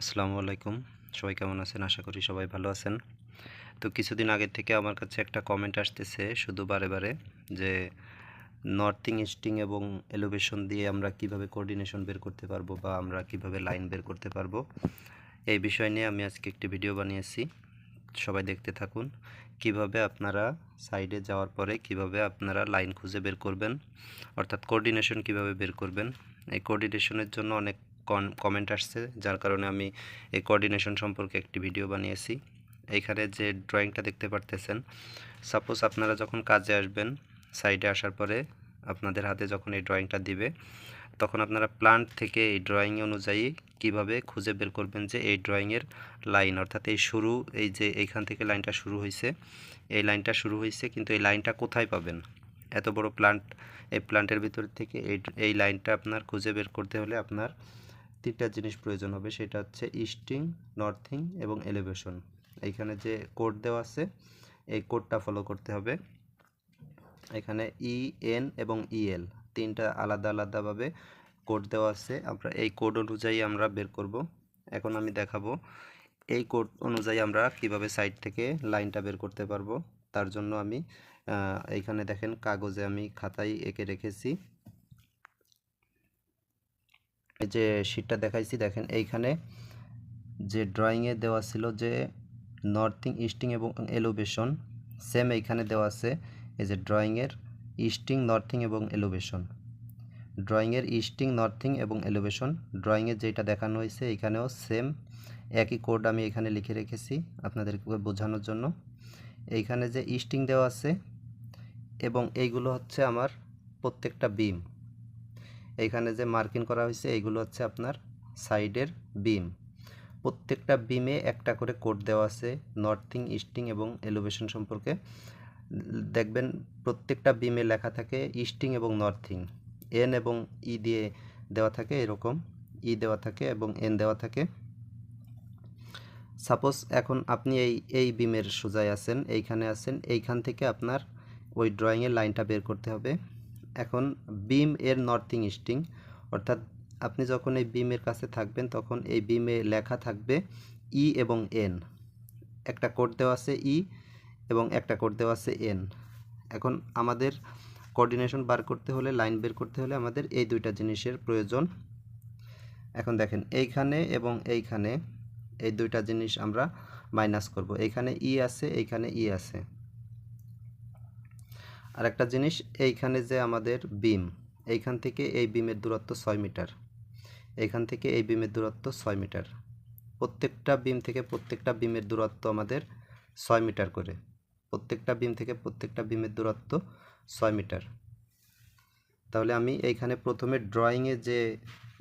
আসসালামু আলাইকুম। সবাই কেমন আছেন? আশা করি সবাই ভালো আছেন। তো কিছুদিন আগের থেকে আমার কাছে একটা কমেন্ট আসতেছে শুধু বারে বারে যে নর্থিং ইস্টিং এবং এলোভেশন দিয়ে আমরা কীভাবে কোঅর্ডিনেশন বের করতে পারব বা আমরা কীভাবে লাইন বের করতে পারব? এই বিষয় নিয়ে আমি আজকে একটি ভিডিও বানিয়েছি। সবাই দেখতে থাকুন। কীভাবে আপনারা সাইডে যাওয়ার পরে কীভাবে আপনারা লাইন খুঁজে বের করবেন? অর্থাৎ কোঅর্ডিনেশন কীভাবে বের করবেন? এই কোঅর্ডিনেশনের জন্য অনেক কমেন্ট আসছে, যার কারণে আমি এই কোঅর্ডিনেশন সম্পর্কে একটি ভিডিও বানিয়েছি। এইখানে যে ড্রয়িংটা দেখতে পারতেছেন সাপোজ আপনারা যখন কাজে আসবেন সাইডে আসার পরে আপনাদের হাতে যখন এই ড্রয়িংটা দিবে, তখন আপনারা প্লান্ট থেকে এই ড্রয়িং অনুযায়ী কীভাবে খুঁজে বের করবেন যে এই ড্রয়িংয়ের লাইন অর্থাৎ এই শুরু, এই যে এইখান থেকে লাইনটা শুরু হয়েছে এই লাইনটা শুরু হয়েছে কিন্তু এই লাইনটা কোথায় পাবেন? এত বড় প্লান্ট এই প্লান্টের ভিতর থেকে এই এই লাইনটা আপনার খুঁজে বের করতে হলে আপনার তিনটা জিনিস প্রয়োজন হবে, সেটা হচ্ছে ইস্টিং নর্থিং এবং এলিভেশন। এইখানে যে কোড দেওয়া আছে, এই কোডটা ফলো করতে হবে। এখানে ই এন এবং ইএল তিনটা আলাদা আলাদাভাবে কোড দেওয়া আছে। আমরা এই কোড অনুযায়ী আমরা বের করব। এখন আমি দেখাবো এই কোড অনুযায়ী আমরা কীভাবে সাইড থেকে লাইনটা বের করতে পারব। তার জন্য আমি এইখানে দেখেন কাগজে আমি খাতায় এঁকে রেখেছি। এই যে শিটটা দেখাইছি, দেখেন, এইখানে যে ড্রয়িংয়ে দেওয়া ছিল যে নর্থিং ইস্টিং এবং এলোভেশন সেম এইখানে দেওয়া আছে, এই যে ড্রয়িংয়ের ইস্টিং নর্থিং এবং এলোভেশন ড্রয়িংয়ের ইস্টিং নর্থিং এবং এলোভেশন ড্রয়িংয়ে যেটা দেখানো হয়েছে এখানেও সেম একই কোড আমি এখানে লিখে রেখেছি আপনাদেরকে বোঝানোর জন্য। এইখানে যে ইস্টিং দেওয়া আছে এবং এইগুলো হচ্ছে আমার প্রত্যেকটা বিম এইখানে যে মার্কিং করা হয়েছে, এইগুলো হচ্ছে আপনার সাইডের বিম। প্রত্যেকটা বিমে একটা করে কোড দেওয়া আছে, নর্থিং, ইস্টিং এবং এলোভেশন সম্পর্কে। দেখবেন প্রত্যেকটা বিমে লেখা থাকে ইস্টিং এবং নর্থিং। এন এবং ই দিয়ে দেওয়া থাকে এরকম, ই দেওয়া থাকে এবং এন দেওয়া থাকে। সাপোজ এখন আপনি এই এই বিমের সোজায় আছেন, এইখানে আছেন, এইখান থেকে আপনার ওই ড্রয়িংয়ের লাইনটা বের করতে হবে। এখন বিম এর নর্থিং ইস্টিং অর্থাৎ আপনি যখন এই বিমের কাছে থাকবেন, তখন এই বিমে লেখা থাকবে ই এবং এন একটা কোড দেওয়া আছে ই এবং একটা কোড দেওয়া আছে এন এখন আমাদের কোঅর্ডিনেশন বার করতে হলে লাইন বের করতে হলে আমাদের এই দুইটা জিনিসের প্রয়োজন। এখন দেখেন, এইখানে এবং এইখানে এই দুইটা জিনিস আমরা মাইনাস করব। এইখানে ই আছে, এইখানে ই আছে। আর একটা জিনিস, এইখানে যে আমাদের বিম, এইখান থেকে এই বিমের দূরত্ব ছয় মিটার। এইখান থেকে এই বিমের দূরত্ব ছয় মিটার। প্রত্যেকটা বিম থেকে প্রত্যেকটা বিমের দূরত্ব আমাদের ছয় মিটার করে। প্রত্যেকটা বিম থেকে প্রত্যেকটা বিমের দূরত্ব ছয় মিটার। তাহলে আমি এইখানে প্রথমে ড্রয়িংয়ে যে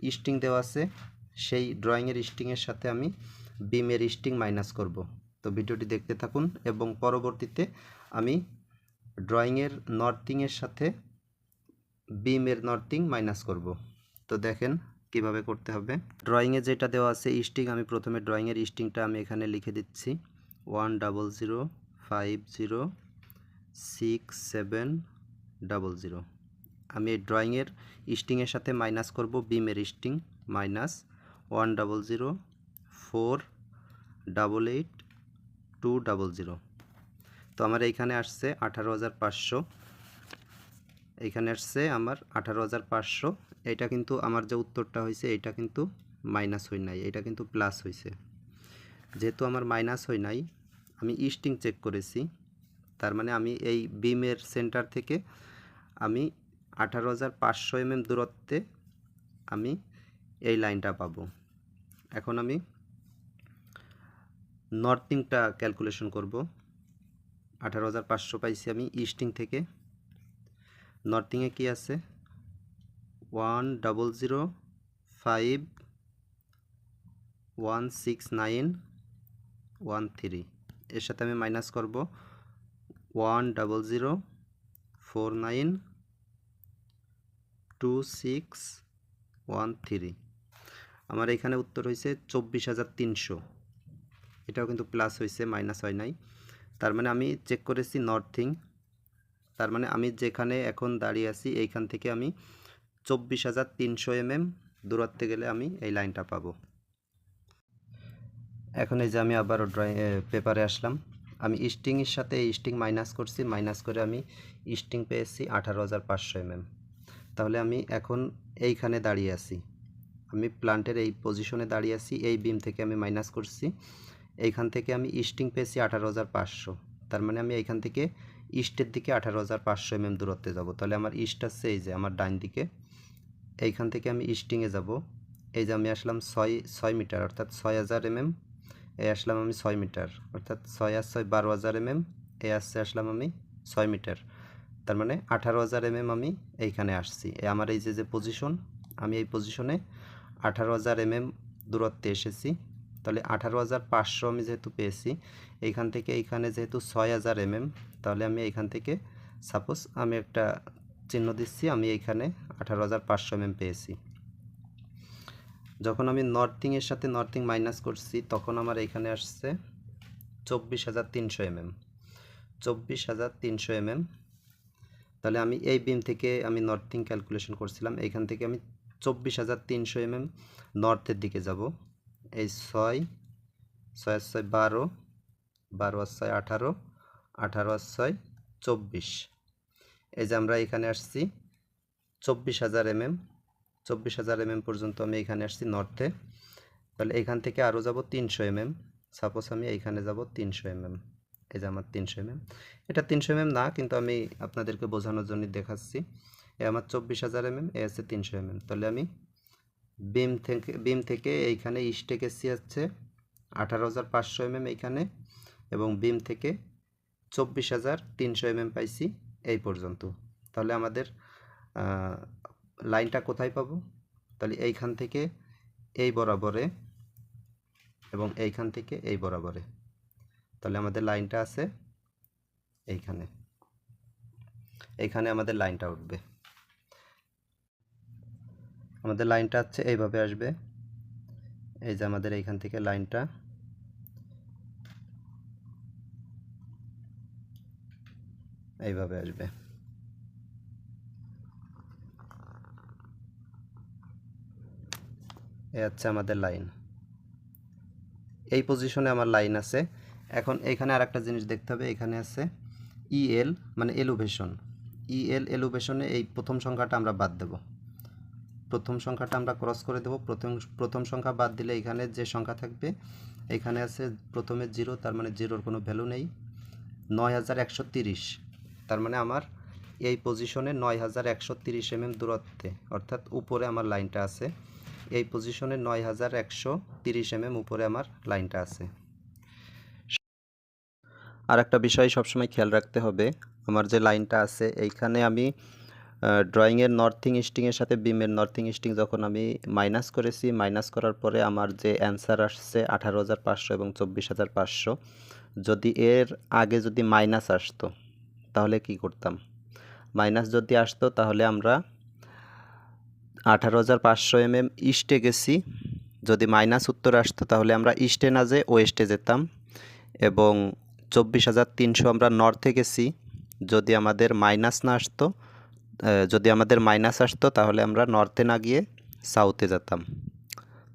ইস্টিং দেওয়া আছে, সেই ড্রয়িংয়ের ইস্টিংয়ের সাথে আমি বিমের ইস্টিং মাইনাস করব। তো ভিডিওটি দেখতে থাকুন এবং পরবর্তীতে আমি ড্রয়িংয়ের নর্থিংয়ের সাথে বিমের নর্থিং মাইনাস করব। তো দেখেন কীভাবে করতে হবে। ড্রয়িংয়ে যেটা দেওয়া আছে ইস্টিং আমি প্রথমে ড্রয়িংয়ের ইস্টিংটা আমি এখানে লিখে দিচ্ছি। One double zero, five zero, six seven double zero. আমি এই ড্রয়িংয়ের ইস্টিংয়ের সাথে মাইনাস করব, বিমের easting minus one double zero, four double eight, two double zero. তো আমার এইখানে আসছে আঠারো হাজার পাঁচশো। এইখানে আসছে আমার আঠারো হাজার পাঁচশো। এইটা কিন্তু আমার যে উত্তরটা হয়েছে, এইটা কিন্তু মাইনাস হয় নাই এটা কিন্তু প্লাস হয়েছে যেহেতু আমার মাইনাস হয় নাই, আমি ইস্টিং চেক করেছি। তার মানে আমি এই বিমের সেন্টার থেকে আমি আঠারো হাজার পাঁচশো এমএম দূরত্বে আমি এই লাইনটা পাবো। এখন আমি নর্থিংটা ক্যালকুলেশন করব। আঠারো হাজার পাঁচশো পাইছি আমি ইস্টিং থেকে। নর্থিংয়ে কি আছে? One double zero five one six nine one three. এর সাথে আমি মাইনাস করব। One double zero four nine two six one three. আমার এখানে উত্তর হয়েছে চব্বিশ হাজার তিনশো। এটাও কিন্তু প্লাস হয়েছে মাইনাস হয় নাই। তার মানে আমি চেক করেছি নর্থিং তার মানে আমি যেখানে এখন দাঁড়িয়ে আছি, এইখান থেকে আমি চব্বিশ হাজার তিনশো এমএম দূরত্বে গেলে আমি এই লাইনটা পাবো। এখন এই যে আমি আবারও ড্রয়িং পেপারে আসলাম। আমি স্টিংয়ের সাথে এই স্টিং মাইনাস করছি মাইনাস করে আমি স্টিং পেয়েছি আঠারো হাজার পাঁচশো এমএম। তাহলে আমি এখন এইখানে দাঁড়িয়ে আছি। আমি প্লান্টের এই পজিশনে দাঁড়িয়ে আছি, এই বিম থেকে আমি মাইনাস করছি। এইখান থেকে আমি ইস্টিং পেয়েছি আঠারো হাজার পাঁচশো। তার মানে আমি এইখান থেকে ইস্টের দিকে আঠারো হাজার পাঁচশো এমএম দূরত্বে যাব। তাহলে আমার ইস্ট আছে এই যে, আমার ডাইন দিকে। এইখান থেকে আমি ইস্টিংয়ে যাব। এই যে আমি আসলাম ছয় ছয় মিটার, অর্থাৎ ছয় হাজার এমএম এই আসলাম আমি ছয় মিটার, অর্থাৎ ছয় আর ছয় বারো হাজার এমএম এই আসছে, আসলাম আমি ছয় মিটার। তার মানে আঠারো হাজার এমএম আমি এইখানে আসছি। আমার এই যে যে পজিশন আমি এই পজিশনে আঠারো হাজার এমএম দূরত্বে এসেছি। তাহলে আঠারো হাজার পাঁচশো আমি যেহেতু পেয়েছি, এইখান থেকে এইখানে যেহেতু ছয় হাজার এমএম, তাহলে আমি এইখান থেকে সাপোজ আমি একটা চিহ্ন দিচ্ছি, আমি এইখানে আঠারো হাজার পাঁচশো এমএম পেয়েছি। যখন আমি নর্থিংয়ের সাথে নর্থিং মাইনাস করছি, তখন আমার এইখানে আসছে চব্বিশ হাজার তিনশো এমএম। চব্বিশ হাজার তিনশো এমএম, তাহলে আমি এই বিম থেকে আমি নর্থিং ক্যালকুলেশন করছিলাম, এইখান থেকে আমি চব্বিশ হাজার তিনশো এমএম নর্থের দিকে যাব। এই ছয় ছয় ছয় বারো বারো আর ছয় আঠারো আঠারো আর ছয় চব্বিশ। এই যে আমরা এখানে আসছি, চব্বিশ হাজার এমএম, চব্বিশ হাজার এমএম পর্যন্ত আমি এখানে আসছি নর্থে। তাহলে এখান থেকে আরও যাব তিনশো এমএম, সাপোজ আমি এইখানে যাব তিনশো এমএম। এই যে আমার তিনশো এমএম। এটা তিনশো এমএম না, কিন্তু আমি আপনাদেরকে বোঝানোর জন্য দেখাচ্ছি। এ আমার চব্বিশ হাজার এমএম এ আছে তিনশো এমএম। তাহলে আমি বিম থেকে বিম থেকে এইখানে ইস্টে গেছি হচ্ছে আঠারো হাজার পাঁচশো এমএম এইখানে এবং বিম থেকে চব্বিশ হাজার তিনশো এমএম পাইছি এই পর্যন্ত। তাহলে আমাদের লাইনটা কোথায় পাবো? তাহলে এইখান থেকে এই বরাবরে এবং এইখান থেকে এই বরাবরে। তাহলে আমাদের লাইনটা আছে এইখানে। এইখানে আমাদের লাইনটা উঠবে। আমাদের লাইনটা হচ্ছে এইভাবে আসবে। এই যে আমাদের এইখান থেকে লাইনটা। এইভাবে আসবে। এ হচ্ছে আমাদের লাইন। এই পজিশনে আমার লাইন আছে। এখন এখানে আর একটা জিনিস দেখতে হবে। এখানে আছে ইএল মানে এলোভেশন ইএল এলোভেশনে এই প্রথম সংখ্যাটা আমরা বাদ দেব। প্রথম সংখ্যাটা আমরা ক্রস করে দেব। প্রথম প্রথম সংখ্যা বাদ দিলে এখানে যে সংখ্যা থাকবে, এখানে আছে প্রথমে জিরো তার মানে জিরোর কোনো ভ্যালু নেই। নয় হাজার একশো তিরিশ, তার মানে আমার এই পজিশনে নয় হাজার একশো তিরিশ এমএম দূরত্বে, অর্থাৎ উপরে আমার লাইনটা আছে। এই পজিশনে নয় হাজার একশো তিরিশ এমএম উপরে আমার লাইনটা আছে। আর একটা বিষয় সবসময় খেয়াল রাখতে হবে, আমার যে লাইনটা আছে, এইখানে আমি ড্রয়িংয়ের নর্থিং স্টিংয়ের সাথে বিমের নর্থিং স্টিং যখন আমি মাইনাস করেছি মাইনাস করার পরে আমার যে অ্যান্সার আসছে আঠারো হাজার পাঁচশো এবং চব্বিশ হাজার পাঁচশো। যদি এর আগে যদি মাইনাস আসতো, তাহলে কি করতাম? মাইনাস যদি আসতো, তাহলে আমরা আঠারো হাজার পাঁচশো এমএম ইস্টে গেছি। যদি মাইনাস উত্তর আসতো, তাহলে আমরা ইস্টে না যে ওয়েস্টে যেতাম। এবং চব্বিশ হাজার তিনশো আমরা নর্থে গেছি। যদি আমাদের মাইনাস না আসতো যদি আমাদের মাইনাস আসতো, তাহলে আমরা নর্থে না গিয়ে সাউথে যেতাম।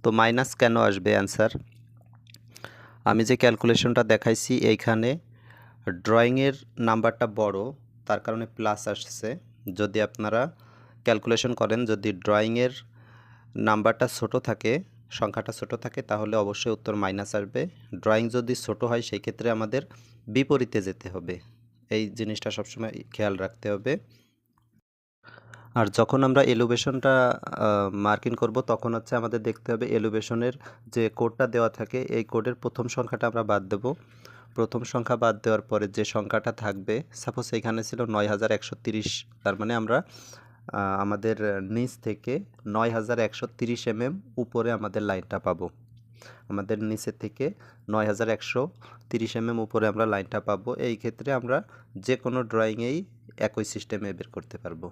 তো মাইনাস কেন আসবে অ্যান্সার আমি যে ক্যালকুলেশনটা দেখাইছি, এইখানে ড্রয়িংয়ের নাম্বারটা বড়, তার কারণে প্লাস আসছে। যদি আপনারা ক্যালকুলেশন করেন, যদি ড্রয়িংয়ের নাম্বারটা ছোট থাকে, সংখ্যাটা ছোট থাকে, তাহলে অবশ্যই উত্তর মাইনাস আসবে। ড্রয়িং যদি ছোট হয়, সেই ক্ষেত্রে আমাদের বিপরীতে যেতে হবে। এই জিনিসটা সবসময় খেয়াল রাখতে হবে। আর যখন আমরা এলোভেশনটা মার্কিং করব, তখন হচ্ছে আমাদের দেখতে হবে এলোভেশনের যে কোডটা দেওয়া থাকে, এই কোডের প্রথম সংখ্যাটা আমরা বাদ দেব। প্রথম সংখ্যা বাদ দেওয়ার পরে যে সংখ্যাটা থাকবে সাপোজ এখানে ছিল নয় হাজার একশো তিরিশ, তার মানে আমরা আমাদের নিচ থেকে নয় হাজার একশো তিরিশ এমএম উপরে আমাদের লাইনটা পাবো। আমাদের নিচের থেকে নয় হাজার একশো তিরিশ এমএম উপরে আমরা লাইনটা পাবো। এই ক্ষেত্রে আমরা যে কোনো ড্রয়িংয়েই একই সিস্টেমে বের করতে পারব।